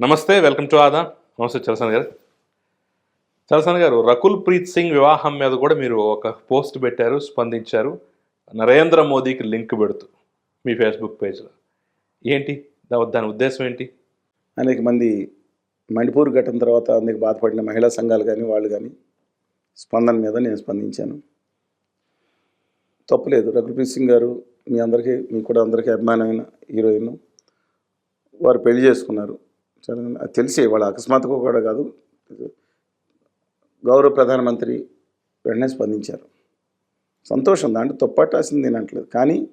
నమస్తే welcome to ఆదా. నమస్తే చలసాని గారు. చలసాని గారు రకుల్ ప్రీత్ సింగ్ వివాహం మీద కూడా మీరు ఒక పోస్ట్ పెట్టారు స్పందించారు. నరేంద్ర మోదీకి లింక్ పెడుతూ మీ ఫేస్బుక్ పేజ్లో. ఏంటి? దాని ఉద్దేశం ఏంటి? అనేక మంది మణిపూర్ ఘటన తర్వాత అందుకు బాధపడిన మహిళా సంఘాలు కానీ వాళ్ళు కానీ స్పందన మీద నేను స్పందించాను. తప్పలేదు రఘుప్రీత్ సింగ్ గారు మీ అందరికీ మీకు కూడా అందరికీ అభిమానమైన హీరోయిన్. వారు పెళ్ళి చేసుకున్నారు. చాలా అది తెలిసి వాళ్ళ అకస్మాత్తుగా కూడా కాదు. గౌరవ ప్రధానమంత్రి వెంటనే స్పందించారు. సంతోషం దాంట్లో తొప్పట్టాల్సింది నేను అంటలేదు. కానీ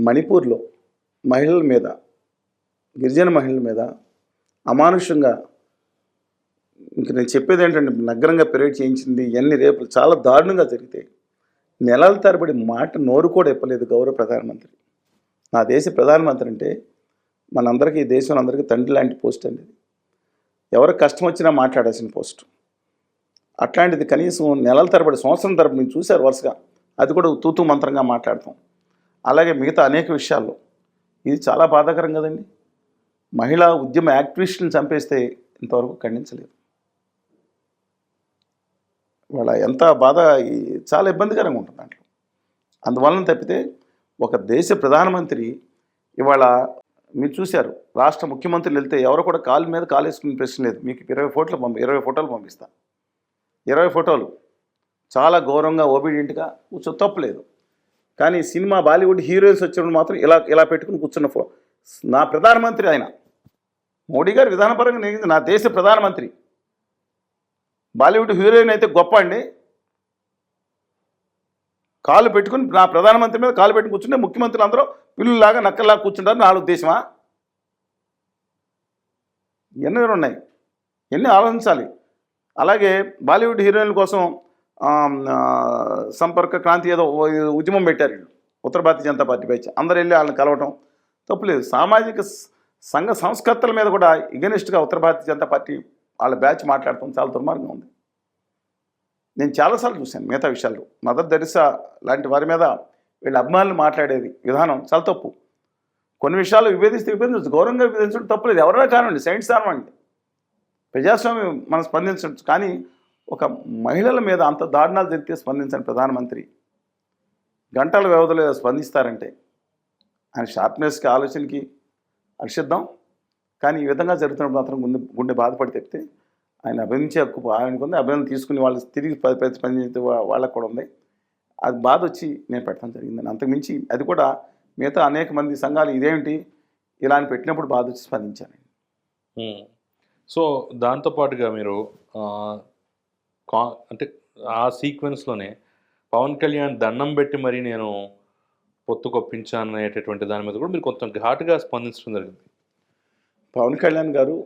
మణిపూర్లో మహిళల మీద గిరిజన మహిళల మీద అమానుషంగా ఇంక నేను చెప్పేది ఏంటంటే నగ్నంగా పెరేడ్ చేయించింది ఎన్ని రేపులు చాలా దారుణంగా జరిగితే నెలల తరబడి మాట నోరు కూడా ఇప్పలేదు గౌరవ ప్రధానమంత్రి. నా దేశ ప్రధానమంత్రి అంటే మనందరికీ ఈ దేశంలో అందరికీ తండ్రి లాంటి పోస్ట్ అండి ఇది. ఎవరికి కష్టం వచ్చినా మాట్లాడాల్సిన పోస్ట్. అట్లాంటిది కనీసం నెలల తరబడి సంవత్సరం తరబడి మేము చూశారు వరుసగా అది కూడా తూతూ మంత్రంగా మాట్లాడతాం. అలాగే మిగతా అనేక విషయాల్లో ఇది చాలా బాధాకరం కదండి. మహిళా ఉద్యమ యాక్టివిస్టులను చంపేస్తే ఇంతవరకు ఖండించలేదు. వాళ్ళ ఎంత బాధ చాలా ఇబ్బందికరంగా ఉంటుంది దాంట్లో. అందువలన తప్పితే ఒక దేశ ప్రధానమంత్రి ఇవాళ మీరు చూశారు రాష్ట్ర ముఖ్యమంత్రులు వెళ్తే ఎవరు కూడా కాలు మీద కాలు వేసుకునే ప్రశ్న లేదు. మీకు ఇరవై ఫోటోలు పంపి ఇరవై ఫోటోలు పంపిస్తాను ఇరవై ఫోటోలు. చాలా గౌరవంగా ఓబీడియంట్గా కూర్చో తప్పలేదు కానీ సినిమా బాలీవుడ్ హీరోయిన్స్ వచ్చినప్పుడు మాత్రం ఇలా ఇలా పెట్టుకుని కూర్చున్న ఫో నా ప్రధానమంత్రి ఆయన. మోడీ గారు విధానపరంగా నేను నా దేశ ప్రధానమంత్రి. బాలీవుడ్ హీరోయిన్ అయితే గొప్ప అండి. కాలు పెట్టుకుని నా ప్రధానమంత్రి మీద కాలు పెట్టుకుని కూర్చుంటే ముఖ్యమంత్రులు అందరూ పిల్లులాగా నక్కల్లాగా కూర్చుంటారు నా ఉద్దేశమా? ఎన్నో ఉన్నాయి. ఎన్ని ఆలోచించాలి. అలాగే బాలీవుడ్ హీరోయిన్ల కోసం సంపర్క క్రాంతి ఏదో ఉద్యమం పెట్టారు వీళ్ళు. ఉత్తర భారతీయ జనతా పార్టీ పై అందరు వెళ్ళి వాళ్ళని కలవటం తప్పులేదు సామాజిక సంఘ సంస్కర్తల మీద కూడా ఇగనిస్ట్గా ఉత్తర భారతీయ జనతా పార్టీ వాళ్ళ బ్యాచ్ మాట్లాడటం చాలా దుర్మార్గంగా ఉంది. నేను చాలాసార్లు చూశాను మిగతా విషయాలు మదర్ దరిసా లాంటి వారి మీద వీళ్ళ అభిమానులు మాట్లాడేది విధానం చాలా తప్పు. కొన్ని విషయాలు విభేదిస్తే విభేదించు గౌరవంగా విభేదించడం తప్పులేదు ఎవరైనా కానివ్వండి సైన్స్ కానివ్వండి. ప్రజాస్వామ్యం మనం స్పందించవచ్చు. కానీ ఒక మహిళల మీద అంత దారుణాలు జరిగితే స్పందించని ప్రధానమంత్రి గంటల వ్యవధిలో స్పందిస్తారంటే ఆయన షార్ప్నెస్కి ఆలోచనకి హర్షిద్దాం కానీ ఈ విధంగా జరుగుతున్నప్పుడు మాత్రం గుండె గుండె బాధపడి తెప్పితే ఆయన అభినందించే హక్కు ఆయనకు ఉంది అభినందన తీసుకుని వాళ్ళు తిరిగి ప్రతిస్పందించే వాళ్ళకు కూడా ఉంది. అది బాధ వచ్చి నేను పెట్టడం జరిగిందని అంతకుమించి అది కూడా మిగతా అనేక మంది సంఘాలు ఇదేమిటి ఇలా అని పెట్టినప్పుడు బాధ వచ్చి స్పందించాను. సో దాంతోపాటుగా మీరు అంటే ఆ సీక్వెన్స్లోనే పవన్ కళ్యాణ్ దండం పెట్టి మరి నేను పొత్తు కొప్పించాను అనేటటువంటి దాని మీద కూడా మీరు కొంచెం ఘాటుగా స్పందించడం జరిగింది. పవన్ కళ్యాణ్ గారు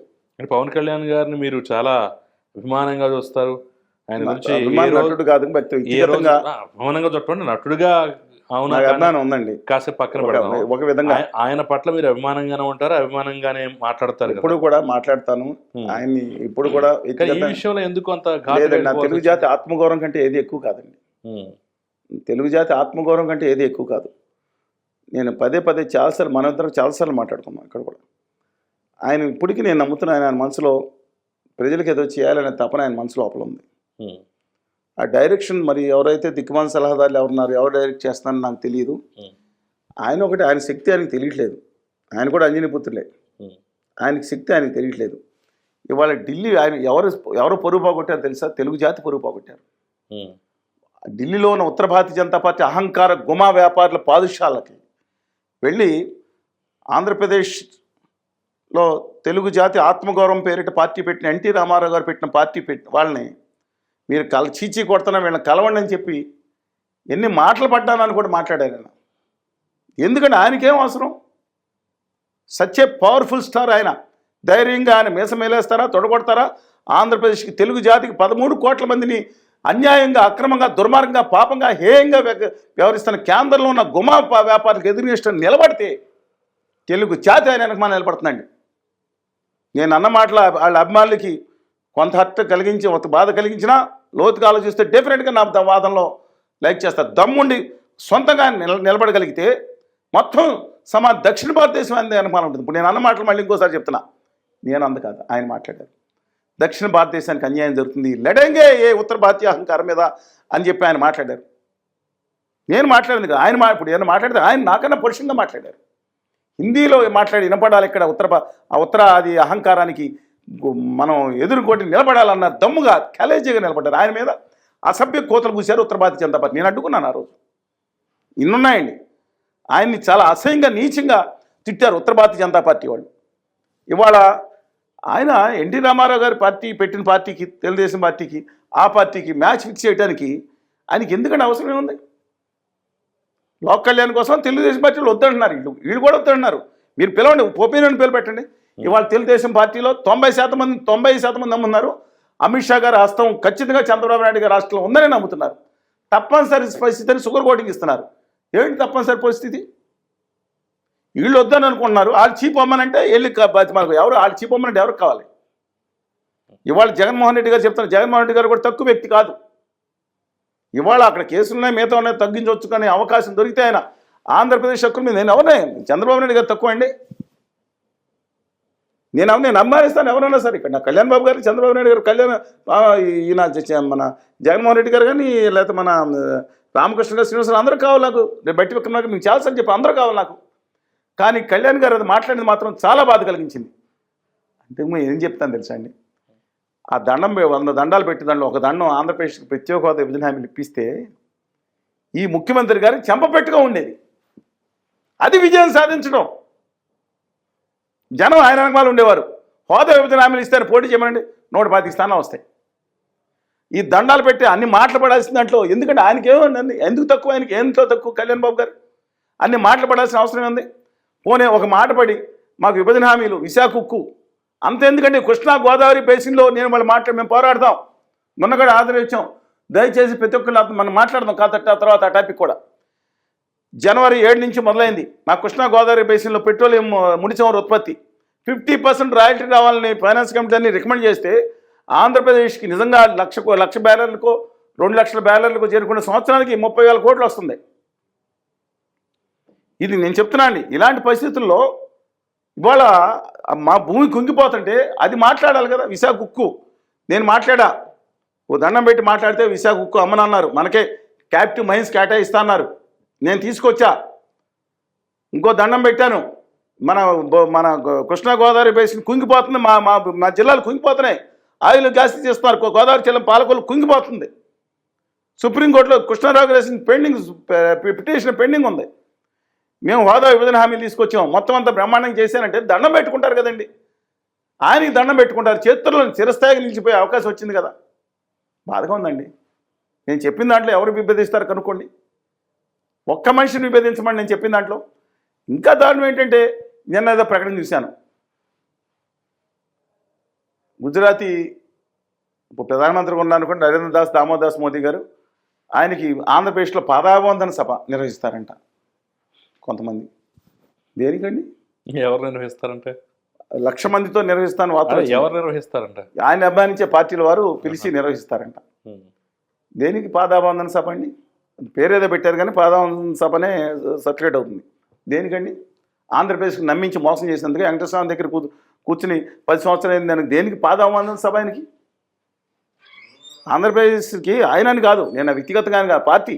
అంటే పవన్ కళ్యాణ్ గారిని మీరు చాలా అభిమానంగా చూస్తారు. ఆయన గురించి నటుడు కాదు అభిమానంగా చెప్పండి నటుడుగా అవునా? అభిమానం ఉందండి. కాసేపు పక్కన ఒక- పెడదాం. ఒక విధంగా ఆయ- ఆయన పట్ల మీరు అభిమానంగానే ఉంటారు? అభిమానంగానే మాట్లాడతారు ఇప్పుడు కూడా మాట్లాడతాను. ఆయన్ని ఇప్పుడు కూడా ఈ విషయంలో ఎందుకు అంత లేదండి తెలుగు జాతి ఆత్మగౌరవం కంటే ఏది ఎక్కువ కాదండి. తెలుగు జాతి ఆత్మగౌరవం కంటే ఏది ఎక్కువ కాదు. నేను పదే పదే చాలాసార్లు మన ఇద్దరు చాలాసార్లు మాట్లాడుకున్నాం ఇక్కడ కూడా. ఆయన ఇప్పటికీ నేను నమ్ముతున్నాను ఆయన మనసులో ప్రజలకు ఏదో చేయాలనే తపన ఆయన మనసు లోపల ఉంది. ఆ డైరెక్షన్ మరి ఎవరైతే దిక్కుమాల సలహాదారులు ఎవరున్నారు ఎవరు డైరెక్ట్ చేస్తున్నారో నాకు తెలియదు ఆయన ఒకటి ఆయన శక్తి ఆయనకి తెలియట్లేదు. ఆయన కూడా అంజనీ పుత్రులే. ఆయనకి శక్తి ఆయనకి తెలియట్లేదు. ఇవాళ ఢిల్లీ ఆయన ఎవరు ఎవరు పరుగు పోగొట్టారు తెలుసా? తెలుగు జాతి పరుగు పోగొట్టారు. ఢిల్లీలో ఉన్న ఉత్తర భారతీయ జనతా పార్టీ అహంకార గుమా వ్యాపారుల పాదుషాలకి వెళ్ళి లో తెలుగు జాతి ఆత్మగౌరవం పేరిట పార్టీ పెట్టిన ఎన్టీ రామారావు గారు పెట్టిన పార్టీ పెట్టి వాళ్ళని మీరు కల చీచి కొడుతున్నా వీళ్ళని కలవండి అని చెప్పి ఎన్ని మాటలు పడ్డానని కూడా మాట్లాడారు ఆయన. ఎందుకంటే ఆయనకేం అవసరం? సచ్ ఏ పవర్ఫుల్ స్టార్ ఆయన. ధైర్యంగా ఆయన మీసమేలేస్తారా తొడగొడతారా? ఆంధ్రప్రదేశ్కి తెలుగు జాతికి పదమూడు కోట్ల మందిని అన్యాయంగా అక్రమంగా దుర్మార్గంగా పాపంగా హేయంగా వ్యవహరిస్తున్న కేంద్రంలో ఉన్న గుమా వ్యాపారులకు ఎదురు నిలబడితే తెలుగు జాతి ఆయన వెనక మనం నిలబడుతుందండి. నేను అన్న మాటల వాళ్ళ అభిమానులకి కొంత హర్ట్ కలిగించి ఒక బాధ కలిగించినా లోతుగా ఆలోచిస్తే డెఫినెట్గా నా ద- వాదనలో లైక్ చేస్తా. దమ్ముండి సొంతంగా నిల నిలబడగలిగితే మొత్తం సమా దక్షిణ భారతదేశం అనేది అనుమానం ఉంటుంది. ఇప్పుడు నేను అన్న మాటలు మళ్ళీ ఇంకోసారి చెప్తున్నా. నేను అంద కాదు. ఆయన మాట్లాడారు. దక్షిణ భారతదేశానికి అన్యాయం జరుగుతుంది. లెడంగే ఏ ఉత్తర భారతీయ అహంకారం మీద అని చెప్పి ఆయన మాట్లాడారు. నేను మాట్లాడింది ఆయన మా ఇప్పుడు ఏమైనా మాట్లాడితే ఆయన నాకన్నా పరుషంగా మాట్లాడారు. హిందీలో మాట్లాడి వినపడాలి ఇక్కడ ఉత్తర ఉత్తరాది ఉత్తర అది అహంకారానికి మనం ఎదుర్కొట్టి నిలబడాలన్న దమ్ముగా కలేజీగా నిలబడ్డారు. ఆయన మీద అసభ్య కోతలు కూశారు ఉత్తర భారతీయ జనతా పార్టీ. నేను అడ్డుకున్నాను ఆ రోజు. ఇన్నున్నాయండి. ఆయన్ని చాలా అసహ్యంగా నీచంగా తిట్టారు ఉత్తర భారతీయ జనతా పార్టీ వాళ్ళు. ఇవాళ ఆయన ఎన్టీ రామారావు గారి పార్టీ పెట్టిన పార్టీకి తెలుగుదేశం పార్టీకి ఆ పార్టీకి మ్యాచ్ ఫిక్స్ చేయడానికి ఆయనకి ఎందుకంటే అవసరం ఏముంది లోక్ కళ్యాణ్ కోసం తెలుగుదేశం పార్టీలు వద్దంటున్నారు. వీళ్ళు వీళ్ళు కూడా వద్దంటున్నారు. మీరు పిలవండి ఒపీనియన్ పేరు పెట్టండి. ఇవాళ తెలుగుదేశం పార్టీలో తొంభై శాతం మంది తొంభై శాతం మంది నమ్మున్నారు. అమిత్ షా గారి హస్తం ఖచ్చితంగా చంద్రబాబు నాయుడు గారి రాష్ట్రంలో ఉందని నమ్ముతున్నారు. తప్పనిసరి పరిస్థితిని షుగర్ కోటింగ్ ఇస్తున్నారు. ఏంటి తప్పనిసరి పరిస్థితి? వీళ్ళు వద్దని అనుకుంటున్నారు. వాళ్ళు చీపమ్మనంటే వెళ్ళి బతి- మనకు ఎవరు వాళ్ళు చీపమ్మనంటే ఎవరికి కావాలి? ఇవాళ జగన్మోహన్ రెడ్డి గారు చెప్తున్నారు. జగన్మోహన్ రెడ్డి గారు కూడా తక్కువ వ్యక్తి కాదు. ఇవాళ అక్కడ కేసులున్నాయి మిగతా ఉన్నాయి తగ్గించవచ్చు కానీ అవకాశం దొరికితే ఆయన ఆంధ్రప్రదేశ్ హక్కుల మీద నేను ఎవరినే చంద్రబాబు నాయుడు గారు తక్కువ అండి. నేను అవును నేను అమ్మాయిస్తాను ఎవరన్నా సరే. ఇక్కడ నా కళ్యాణ్ బాబు గారు చంద్రబాబు నాయుడు గారు కళ్యాణ్ ఈయన మన జగన్మోహన్ రెడ్డి గారు కానీ లేకపోతే మన రామకృష్ణ శ్రీనివాసరావు అందరూ కావాలి నాకు. నేను బట్టి విక్రమార్క మీకు చాలాసార్లు చెప్పి అందరూ కావాలి నాకు. కానీ కళ్యాణ్ గారు అది మాట్లాడింది మాత్రం చాలా బాధ కలిగించింది. అంటే ఏం చెప్తాను తెలుసా అండి? ఆ దండం వంద దండాలు పెట్టి దాంట్లో ఒక దండం ఆంధ్రప్రదేశ్కి ప్రత్యేక హోదా విభజన హామీలు ఇప్పిస్తే ఈ ముఖ్యమంత్రి గారు చెంపపెట్టుగా ఉండేది. అది విజయం సాధించడం. జనం ఆయన వెనకాల ఉండేవారు. హోదా విభజన హామీలు ఇస్తే పోటీ చేయమండి నూట పాతిక స్థానాలు వస్తాయి. ఈ దండాలు పెట్టి అన్ని మాటలు పడాల్సిన దాంట్లో ఎందుకంటే ఆయనకి ఎందుకు తక్కువ ఆయనకి ఎంతో తక్కువ కళ్యాణ్ బాబు గారు? అన్ని మాటలు పడాల్సిన అవసరం ఉంది పోనే ఒక మాట పడి మాకు విభజన హామీలు విశాఖ ఉక్కు అంత ఎందుకంటే కృష్ణా గోదావరి బేసిన్లో నేను మళ్ళీ మాట్లాడి మేము పోరాడదాం. మొన్న కూడా ఆదరించాం దయచేసి ప్రతి ఒక్కరు మనం మాట్లాడదాం కాదట తర్వాత ఆ టాపిక్ కూడా. జనవరి ఏడు నుంచి మొదలైంది. మా కృష్ణా గోదావరి బేసిన్లో పెట్రోలియం ఆ, ఉత్పత్తి. ఫిఫ్టీ పర్సెంట్ రాయల్టీ రావాలని ఫైనాన్స్ కమిటీ రికమెండ్ చేస్తే ఆంధ్రప్రదేశ్కి నిజంగా లక్షకు లక్ష బ్యాలర్లకు రెండు లక్షల బ్యాలర్లకు చేరుకున్న సంవత్సరానికి ముప్పై వేల కోట్లు వస్తుంది. ఇది నేను చెప్తున్నా అండి. ఇలాంటి పరిస్థితుల్లో ఇవాళ మా భూమి కుంగిపోతుంటే అది మాట్లాడాలి కదా విశాఖ ఉక్కు నేను మాట్లాడా. ఓ దండం పెట్టి మాట్లాడితే విశాఖ ఉక్కు అమ్మనన్నారు మనకే క్యాప్టివ్ మైన్స్ కేటాయిస్తా అన్నారు నేను తీసుకొచ్చా. ఇంకో దండం పెట్టాను. మన మన కృష్ణగోదావరి కృష్ణా గోదావరి బేసిన్ కుంగిపోతుంది. మా మా మా జిల్లాలు కుంగిపోతున్నాయి. ఆయిల్ గ్యాస్ చేస్తున్నారు. గోదావరి జిల్లా పాలకొల్లు కుంగిపోతుంది. సుప్రీంకోర్టులో కృష్ణారావు వేసిన పెండింగ్ పిటిషన్ పెండింగ్ ఉంది. మేము హోదా విభజన హామీలు తీసుకొచ్చాము మొత్తం అంతా బ్రహ్మాండంగా చేశానంటే దండం పెట్టుకుంటారు కదండి. ఆయనకి దండం పెట్టుకుంటారు. చేతుల్లో చిరస్థాయికి నిలిచిపోయే అవకాశం వచ్చింది కదా. బాధగా ఉందండి. నేను చెప్పిన దాంట్లో ఎవరు విభేదిస్తారు కనుక్కోండి. ఒక్క మనిషిని విభేదించమని నేను చెప్పిన దాంట్లో ఇంకా దారుణం ఏంటంటే నిన్న ఏదో ప్రకటన చూశాను. గుజరాతీ ఇప్పుడు ప్రధానమంత్రిగా ఉన్నారు అనుకోండి నరేంద్ర దాస్ దామోదాస్ మోదీ గారు ఆయనకి ఆంధ్రప్రదేశ్లో పాదావందన సభ నిర్వహిస్తారంట. కొంతమంది. దేనికండి? ఎవరు నిర్వహిస్తారంటే? లక్ష మందితో నిర్వహిస్తాను వచ్చినాయి. ఎవరు నిర్వహిస్తారంట? ఆయన అభిమానించే పార్టీల వారు పిలిచి నిర్వహిస్తారంట. దేనికి పాదాబంధన సభ అండి? పేరేదో పెట్టారు కానీ పాదాబంధన సభనే సర్క్యులేట్ అవుతుంది. దేనికండి? ఆంధ్రప్రదేశ్కి నమ్మించి మోసం చేసినందుకు వెంకటేశ్వర స్వామి దగ్గర కూ కూర్చుని పది సంవత్సరాలు అయింది దానికి. దేనికి పాదాబంధన సభ ఆయనకి? ఆంధ్రప్రదేశ్కి ఆయనని కాదు నేను వ్యక్తిగతంగా కాదు పార్టీ.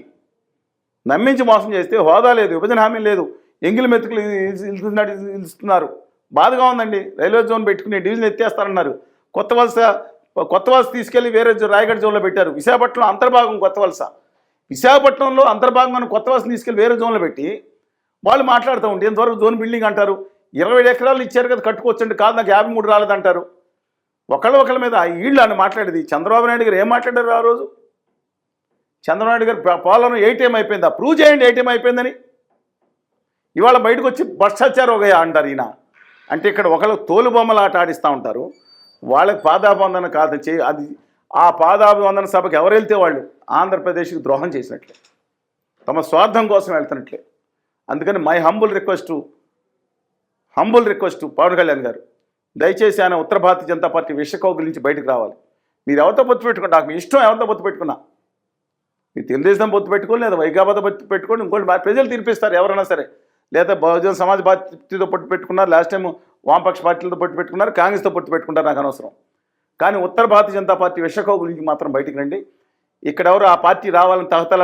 నమ్మించి మోసం చేస్తే హోదా లేదు విభజన హామీ లేదు. ఎంగిలి మెతుకులు ఇస్తున్నట్టు ఇస్తున్నారు. బాధగా ఉందండి. రైల్వే జోన్ పెట్టుకుని డివిజన్ ఎత్తేస్తారన్నారు. కొత్త వలస కొత్త వలస తీసుకెళ్ళి వేరే రాయగఢ జోన్లో పెట్టారు. విశాఖపట్నం అంతర్భాగం కొత్త వలస. విశాఖపట్నంలో అంతర్భాగం కొత్త వలస తీసుకెళ్ళి వేరే జోన్లో పెట్టి వాళ్ళు మాట్లాడుతూ ఉంటే ఇంతవరకు జోన్ బిల్డింగ్ అంటారు. ఇరవై ఎకరాలు ఇచ్చారు కదా కట్టుకోవచ్చండి. కాదు నాకు యాభై మూడు రాలేదంటారు. ఒకళ్ళ ఒకళ్ళ మీద వీళ్ళు అని మాట్లాడేది. చంద్రబాబు నాయుడు గారు ఏం మాట్లాడారు ఆ రోజు? చంద్రబాబు గారి గారు ఏటీఎం అయిపోయిందా? ప్రూవ్ చేయండి ఏటీఎం అయిపోయిందని. ఇవాళ బయటకు వచ్చి భ్రష్టాచారం ఒక అంటారు ఈయన. అంటే ఇక్కడ ఒకళ్ళు తోలు బొమ్మలు ఆట ఆడిస్తూ ఉంటారు. వాళ్ళకి పాదాబంధన కాదు చేయి అది ఆ పాదాభివందన సభకు ఎవరు వెళ్తే వాళ్ళు? ఆంధ్రప్రదేశ్కి ద్రోహం చేసినట్లే. తమ స్వార్థం కోసం వెళ్తున్నట్లే. అందుకని my humble request humble request Pawan Kalyan garu. దయచేసి ఆయన ఉత్తర భారతీయ జనతా పార్టీ విషకౌగుల నుంచి బయటకు రావాలి. మీరు ఎవరితో పొత్తు పెట్టుకున్నా నాకు మీ ఇష్టం ఎవరితో పొత్తు పెట్టుకున్నా? ఈ తెలుగుదేశం పొత్తు పెట్టుకోండి లేదా వైకాపాతో పొత్తు పెట్టుకోండి ఇంకోటి ప్రజలు తీర్పిస్తారు ఎవరైనా సరే. లేదా బహుజన సమాజ్ పార్టీతో పొత్తు పెట్టుకున్నారు లాస్ట్ టైం వామపక్ష పార్టీలతో పొట్టు పెట్టుకున్నారు కాంగ్రెస్తో పొట్టు పెట్టుకుంటారు నాకు అనవసరం. కానీ ఉత్తర భారతీయ జనతా పార్టీ విషకో గురించి మాత్రం బయటికి రండి. ఇక్కడ ఎవరు ఆ పార్టీ రావాలని తహతల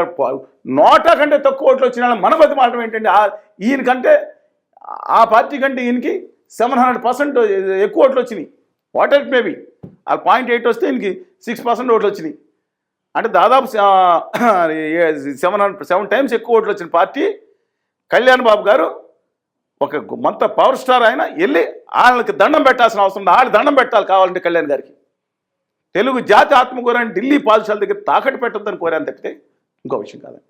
నోటా కంటే తక్కువ ఓట్లు వచ్చిన వాళ్ళని మన బతి మాట ఏంటంటే ఈయన ఈయనకంటే ఆ పార్టీ కంటే ఈయనకి సెవెన్ హండ్రెడ్ పర్సెంట్ ఎక్కువ ఓట్లు వచ్చినాయి. వాట్ ఎట్ మేబీ ఆ పాయింట్ ఎయిట్ వస్తే ఈయనకి సిక్స్ పర్సెంట్ ఓట్లు వచ్చినాయి. అంటే దాదాపు సెవెన్ హండ్రెడ్ సెవెన్ టైమ్స్ ఎక్కువ ఓట్లు వచ్చిన పార్టీ కళ్యాణ్ బాబు గారు ఒక మంత పవర్ స్టార్ ఆయన వెళ్ళి వాళ్ళకి దండం పెట్టాల్సిన అవసరం ఉంది. వాళ్ళు దండం పెట్టాలి కావాలంటే కళ్యాణ్ గారికి. తెలుగు జాతి ఆత్మకూరని ఢిల్లీ పాదశాల దగ్గర తాకట్టు పెట్టొద్దని కోరాను తప్పితే ఇంకో విషయం కాదండి.